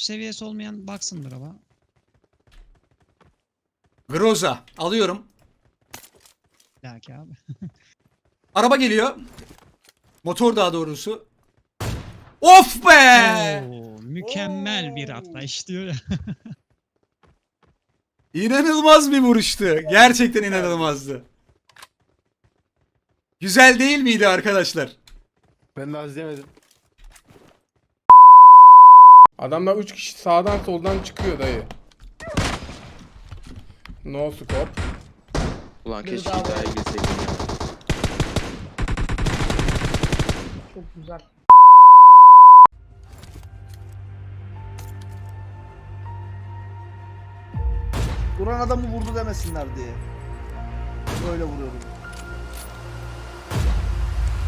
3 seviyesi olmayan baksın drop'a. Groza alıyorum. Laki abi. Araba geliyor. Motor daha doğrusu. Of be! Oo, mükemmel bir atlayış diyor ya. İnanılmaz bir vuruştu. Gerçekten inanılmazdı. Güzel değil miydi arkadaşlar? Ben daha izlemedim. Adamlar 3 kişi sağdan soldan çıkıyor dayı. No scope. Ulan keşke iddiaya girseydim ya. Çok güzel. Duran adamı vurdu demesinler diye. Böyle vuruyorum.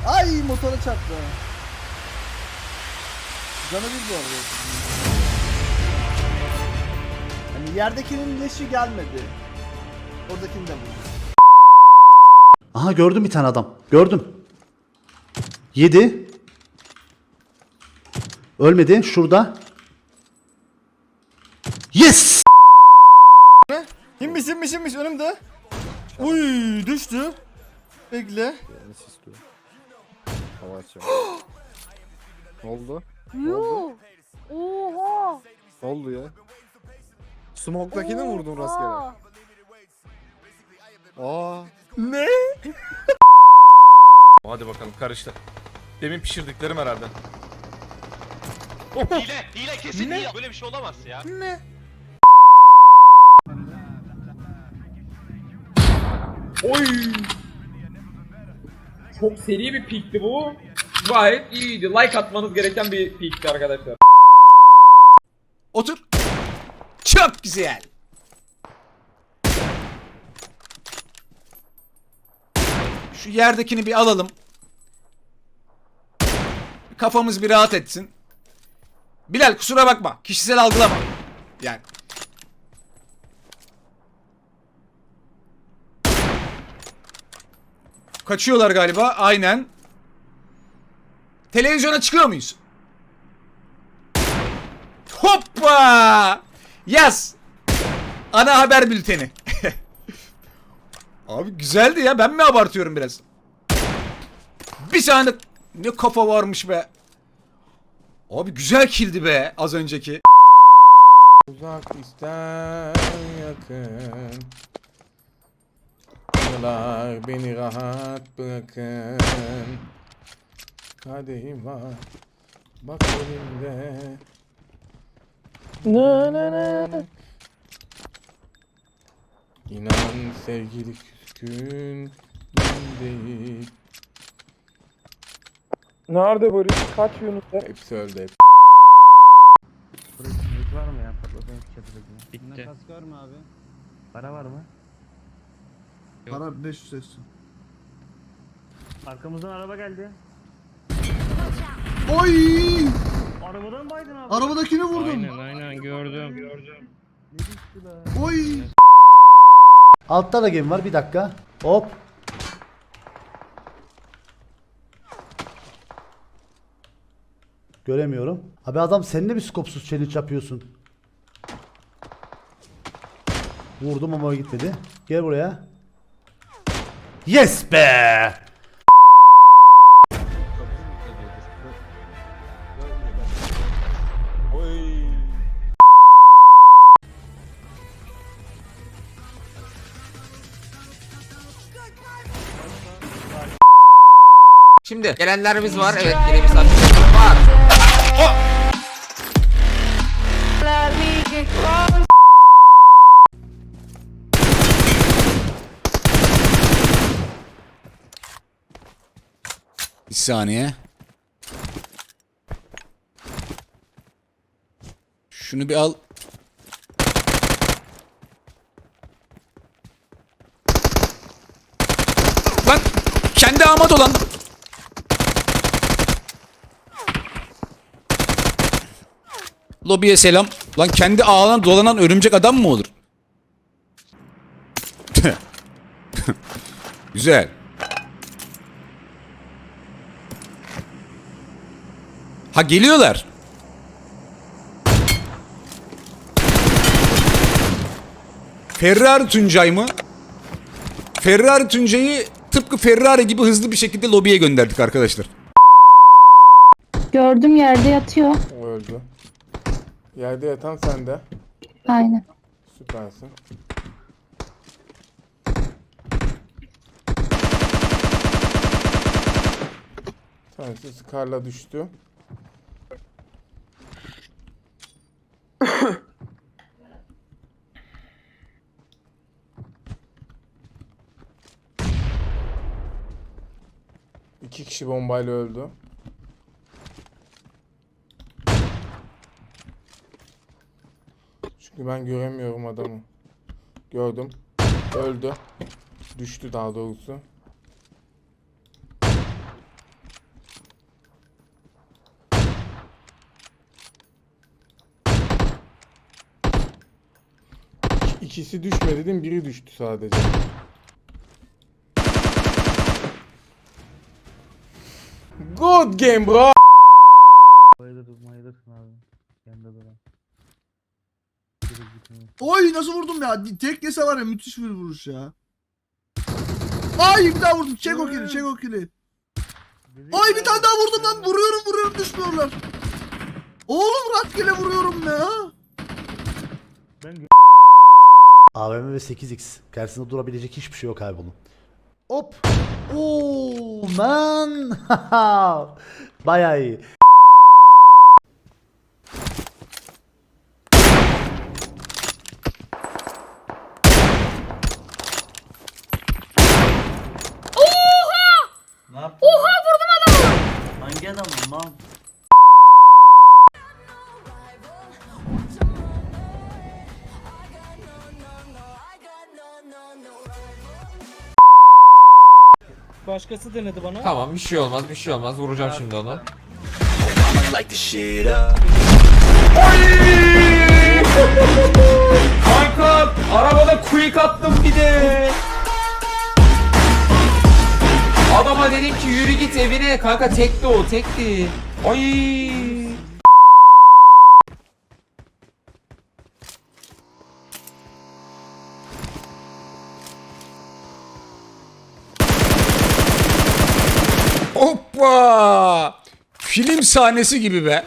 Ay motora çarptı. Canı bir bu arada. Hani yerdekinin leşi gelmedi. Oradakini de vurdu. Aha gördüm bir tane adam. Gördüm. Yedi. Ölmedi. Şurada. Yes! Kimmiş kimmiş kimmiş önümde. Uy düştü. Bekle. Açacağım. ne oldu? Yuh. Oha. Ne oldu ya? Smoke'dakini mi vurdun rastgele? Aa. Ne? Hadi bakalım karıştı. Demin pişirdiklerim herhalde. Hile, hile kesin hile. Böyle bir şey olamaz ya. Ne? Oy! Çok seri bir peakti bu. Gayet iyiydi. Like atmanız gereken bir peakti arkadaşlar. Otur. Çok güzel. Şu yerdekini bir alalım. Kafamız bir rahat etsin. Bilal kusura bakma. Kişisel algılama. Yani. Kaçıyorlar galiba. Aynen. Televizyona çıkıyor muyuz? Hoppa! Yaz. Ana haber bülteni. Abi güzeldi ya. Ben mi abartıyorum biraz? Bir tane ne kafa varmış be. Abi güzel kildi be az önceki. Uzak ister yakın. Yıllar beni rahat bırakın. Kadehim var. Bak elimde. Na na na. İnan sevgili küskün değil. Nerede Barış? Kaç Yunus? Hepsi öldü hep. var mı ya? Patladan Bitti. Para var mı? Para 500 etsin. Arkamızdan araba geldi. Oy! Arabadan baydın abi. Arabadakini vurdum. aynen gördüm. Gördüm. Oy! Altta da gemi var. Bir dakika. Hop. Göremiyorum. Abi adam sen de bir skopsuz challenge yapıyorsun. Vurdum ama o gitmedi. Gel buraya. Yes be! Şimdi gelenlerimiz var. Evet yine misafirlerimiz var. Bir saniye. Şunu bir al. Lan kendi ağıma dolandım. Lobiye selam. Lan kendi ağlanan dolanan örümcek adam mı olur? Güzel. Ha geliyorlar. Ferrari Tuncay mı? Ferrari Tuncay'ı tıpkı Ferrari gibi hızlı bir şekilde lobiye gönderdik arkadaşlar. Gördüm yerde yatıyor. O öldü. Yerde yatan sende. Aynen. Süpersin. Tanesi Scar'la düştü. İki kişi bombayla öldü. Çünkü ben göremiyorum adamı. Gördüm. Öldü. Düştü daha doğrusu. İki- İkisi düşmedi dedim, biri düştü sadece. Good game bro. Oy nasıl vurdum ya? Tek yese var ya müthiş bir vuruş ya. Ay bir daha vurdum. Çek o kili, çek o kili. Ay bir tane daha vurdum lan. Vuruyorum vuruyorum düşmüyorlar. Oğlum rastgele vuruyorum ya. AVM ve 8x. Karşısında durabilecek hiçbir şey yok abi bunun. Hop. Oo man. Bayağı iyi. Başkası denedi bana. Tamam bir şey olmaz bir şey olmaz vuracağım şimdi onu. Kanka arabada quick attım bir de. Adama dedim ki yürü git evine kanka tekti o tekti. Ay. Hoppa! Film sahnesi gibi be.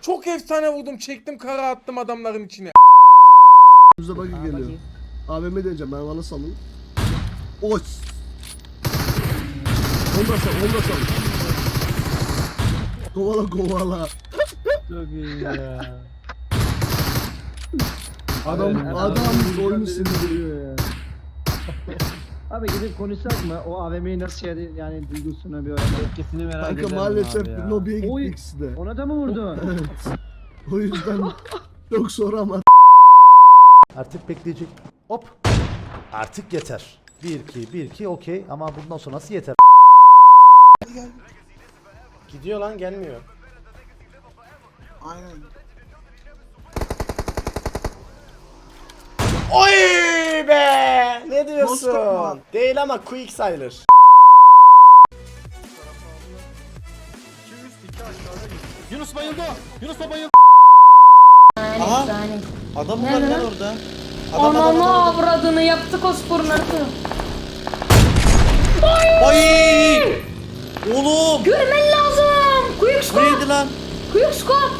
Çok efsane vurdum, çektim kara attım adamların içine. Bize bakın geliyor. AVM diyeceğim ben bana salın. Oy. Onda sal, onda sal. Kovala kovala. Çok iyi ya. Adam adam oyunu sindiriyor ya. Abi gidip konuşsak mı? O AVM'yi nasıl yani, yani duygusunu bir öğrenelim. Tepkisini merak Kanka ederim maalesef abi ya. lobiye Oy. gitmek istedi. Ona da mı vurdu? Evet. O yüzden çok soramadım. Artık bekleyecek. Hop. Artık yeter. 1 2 1 2 okey ama bundan sonrası yeter. Gidiyor lan gelmiyor. Aynen. Oy be! Ne diyorsun? Değil ama quick sayılır. Yunus bayıldı. Yunus da bayıldı. Aha adam var lan orada. Ananı avradını yaptık o sporun artık. Ay! Oğlum! Görmen lazım. Quick scope. Neydi lan? Quick scope.